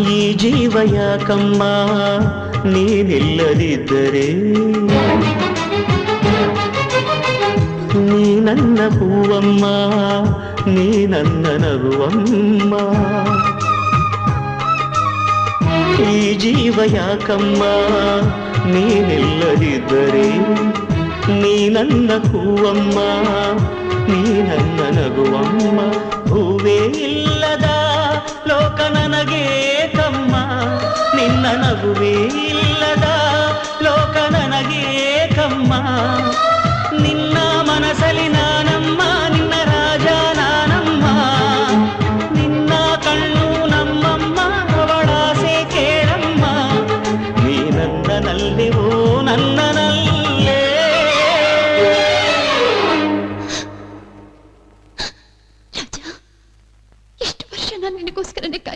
ಈ ಜೀವ ಯಾಕಮ್ಮ? ನೀನಿಲ್ಲದಿದ್ದರೆ? ನೀ ನನ್ನ ಹೂವಮ್ಮ, ನೀ ನನ್ನ ನಗುವಮ್ಮ. ಈ ಜೀವ ಯಾಕಮ್ಮ? ನೀನಿಲ್ಲದಿದ್ದರೆ? ನೀ ನನ್ನ ಹೂವಮ್ಮ, ನೀ ನನ್ನ ನಗುವಮ್ಮ. ಹೂವೇ ಇಲ್ಲದ ಲೋಕ ನನಗೆ ಅಮ್ಮ, ನಿನ್ನ ನಗುವೇ ಇಲ್ಲದ ಲೋಕ ನನಗೆ ಕಮ್ಮ. ನಿನ್ನ ಮನಸಲಿ ನಾನಮ್ಮ, ನಿನ್ನ ರಾಜ ನಾನಮ್ಮ. ನಿನ್ನ ಕಣ್ಣು ನಮ್ಮಮ್ಮ ಅವಳಾಸೆ ಕೇಳಮ್ಮ. ನೀ ಓ ನನ್ನನಲ್ಲೇ. ಎಷ್ಟು ವರ್ಷ ನಾನು